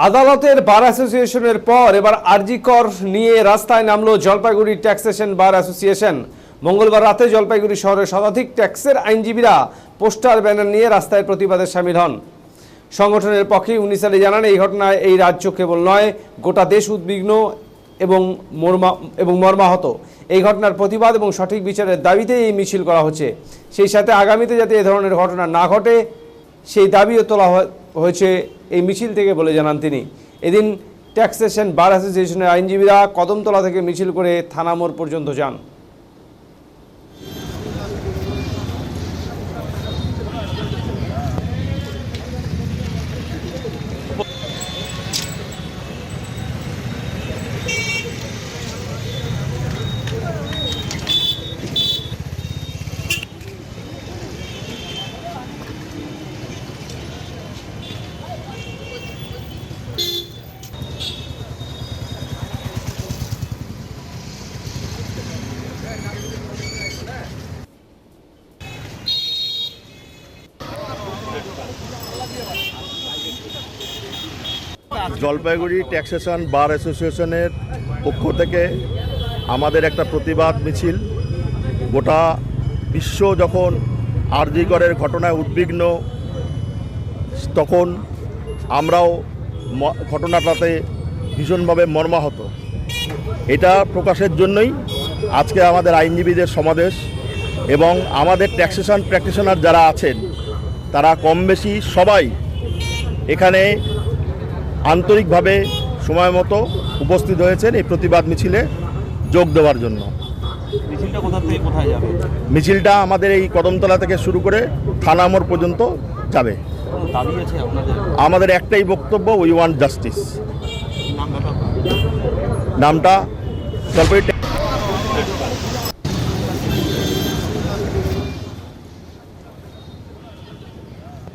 আদালতের বার অ্যাসোসিয়েশনের পর এবার আরজি কর নিয়ে রাস্তায় নামলো জলপাইগুড়ি ট্যাক্সেশন বার অ্যাসোসিয়েশন। মঙ্গলবার রাতে জলপাইগুড়ি শহরের শতাধিক ট্যাক্সের আইনজীবীরা পোস্টার ব্যানার নিয়ে রাস্তায় প্রতিবাদে সামিল হন। সংগঠনের পক্ষে উনিশ জানান, এই ঘটনায় এই রাজ্য কেবল নয়, গোটা দেশ উদ্বিগ্ন এবং মর্মা, এবং মর্মাহত। এই ঘটনার প্রতিবাদ এবং সঠিক বিচারের দাবিতে এই মিছিল করা হচ্ছে। সেই সাথে আগামীতে যাতে এ ধরনের ঘটনা না ঘটে, সেই দাবিও তোলা হয়- হয়েছে এই মিছিল থেকে বলে জানান তিনি। এদিন ট্যাক্সেশন বার অ্যাসোসিয়েশনের আইনজীবীরা কদমতলা থেকে মিছিল করে থানা মোড় পর্যন্ত যান। জলপাইগুড়ি ট্যাক্সেশন বার অ্যাসোসিয়েশনের পক্ষ থেকে আমাদের একটা প্রতিবাদ মিছিল। গোটা বিশ্ব যখন আরজি করের ঘটনায় উদ্বিগ্ন, তখন আমরাও ঘটনাটাতে ভীষণভাবে মর্মাহত। এটা প্রকাশের জন্যই আজকে আমাদের আইনজীবীদের সমাবেশ এবং আমাদের ট্যাক্সেশন প্র্যাকটিশনার যারা আছেন, তারা কম বেশি সবাই এখানে আন্তরিকভাবে সময় মতো উপস্থিত হয়েছেন এই প্রতিবাদ মিছিলে যোগ দেওয়ার জন্য। মিছিলটা আমাদের এই কদমতলা থেকে শুরু করে থানা মোড় পর্যন্ত যাবে। আমাদের একটাই বক্তব্য উই ওয়ান্ট জাস্টিস নামটা? নামটা জলপাইগুড়ি